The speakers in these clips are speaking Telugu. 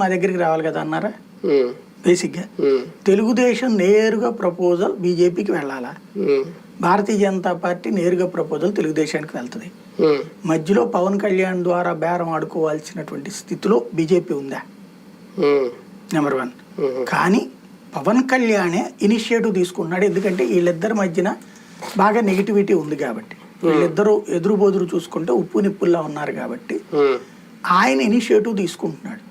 మా దగ్గరికి రావాలి కదా అన్నారా? బేసిక్గా. తెలుగుదేశం నేరుగా ప్రపోజల్ బీజేపీకి వెళ్ళాలా? భారతీయ జనతా పార్టీ నేరుగా ప్రపోజల్ తెలుగుదేశానికి వెళ్తుంది. మధ్యలో పవన్ కళ్యాణ్ ద్వారా బేరం ఆడుకోవాల్సినటువంటి స్థితిలో బీజేపీ ఉందా? నెంబర్ వన్ కానీ పవన్ కళ్యాణే ఇనిషియేటివ్ తీసుకున్నాడు ఎందుకంటే వీళ్ళిద్దరి మధ్యన బాగా నెగిటివిటీ ఉంది కాబట్టి. వీళ్ళిద్దరూ ఎదురు బోదురు చూసుకుంటే ఉప్పు నిప్పుల్లా ఉన్నారు కాబట్టి ఆయన ఇనిషియేటివ్ తీసుకుంటున్నాడు.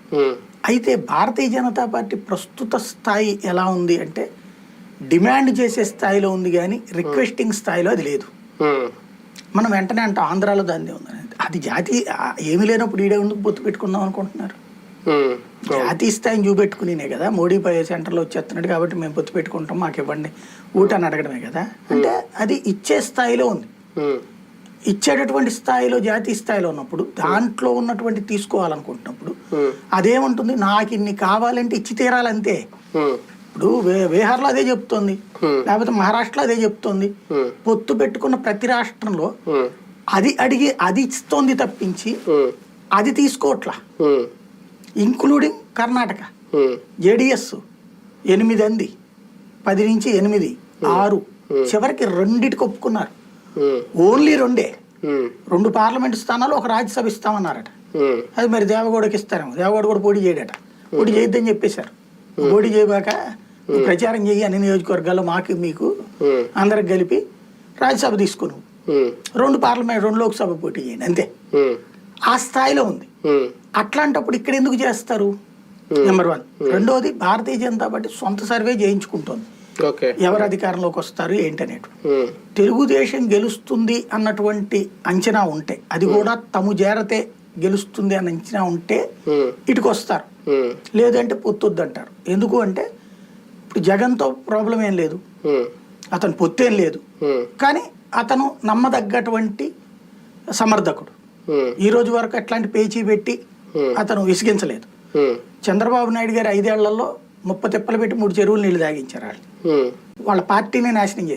అయితే భారతీయ జనతా పార్టీ ప్రస్తుత స్థాయి ఎలా ఉంది అంటే డిమాండ్ చేసే స్థాయిలో ఉంది కానీ రిక్వెస్టింగ్ స్థాయిలో అది లేదు. మనం వెంటనే అంటాం ఆంధ్రాలో దాన్ని ఉంది అది జాతి ఏమీ లేనప్పుడు ఈడే ఎందుకు పొత్తు పెట్టుకుందాం అనుకుంటున్నారు. జాతీయ స్థాయిని చూపెట్టుకునే కదా. మోడీ పై సెంటర్లో వచ్చేస్తున్నాడు కాబట్టి మేము పొత్తు పెట్టుకుంటాం మాకు ఇవ్వండి. ఊటని అడగడమే కదా. అంటే అది ఇచ్చే స్థాయిలో ఉంది. ఇచ్చేటటువంటి స్థాయిలో జాతీయ స్థాయిలో ఉన్నప్పుడు దాంట్లో ఉన్నటువంటి తీసుకోవాలనుకుంటున్నప్పుడు అదేముంటుంది? నాకు ఇన్ని కావాలంటే ఇచ్చి తీరాలంతే. ఇప్పుడు బీహార్లో అదే చెప్తోంది. లేకపోతే మహారాష్ట్రలో అదే చెప్తోంది. పొత్తు పెట్టుకున్న ప్రతి రాష్ట్రంలో అది అడిగి అది ఇస్తోంది తప్పించి అది తీసుకోవట్లా? ఇంక్లూడింగ్ కర్ణాటక జేడిఎస్ ఎనిమిది అంది. పది నుంచి ఎనిమిది ఆరు. చివరికి రెండిటికి ఒప్పుకున్నారు. ఓన్లీ రెండే. రెండు పార్లమెంట్ స్థానాలు ఒక రాజ్యసభ ఇస్తామన్నారట. అది మరి దేవగౌడకి ఇస్తారేమో. దేవగౌడ కూడా పోటీ చేయడట. పోటీ చేయొద్దని చెప్పేశారు. పోటీ చేయబాక ప్రచారం చెయ్యి అన్ని నియోజకవర్గాల్లో మాకు మీకు అందరికి కలిపి రాజ్యసభ తీసుకుని. రెండు పార్లమెంట్ రెండు లోక్సభ పోటీ చేయండి అంతే. ఆ స్థాయిలో ఉంది. అట్లాంటప్పుడు ఇక్కడ ఎందుకు చేస్తారు? నెంబర్ వన్ రెండోది భారతీయ జనతా పార్టీ సొంత సర్వే చేయించుకుంటోంది. ఎవరు అధికారంలోకి వస్తారు ఏంటనేటు ఉమ్, తెలుగుదేశం గెలుస్తుంది అన్నటువంటి అంచనా ఉంటే అది కూడా తము చేరతే గెలుస్తుంది అన్న అంచనా ఉంటే ఉమ్, ఇటుకు వస్తారు. ఉమ్, లేదంటే పొత్తొద్దు అంటారు ఎందుకు అంటే ఇప్పుడు జగన్తో ప్రాబ్లం ఏం లేదు. అతను పొత్తేం లేదు. కానీ అతను నమ్మదగ్గటువంటి సమర్థకుడు. ఈ రోజు వరకు అట్లాంటి పేచీ పెట్టి. అతను విసిగించలేదు. చంద్రబాబు నాయుడు గారు ఐదేళ్ళలో ముప్ప తిప్పలు పెట్టి మూడు చెరువులు నీళ్ళు తాగించారు వాళ్ళు. వాళ్ళ పార్టీని నాశనం చేశారు.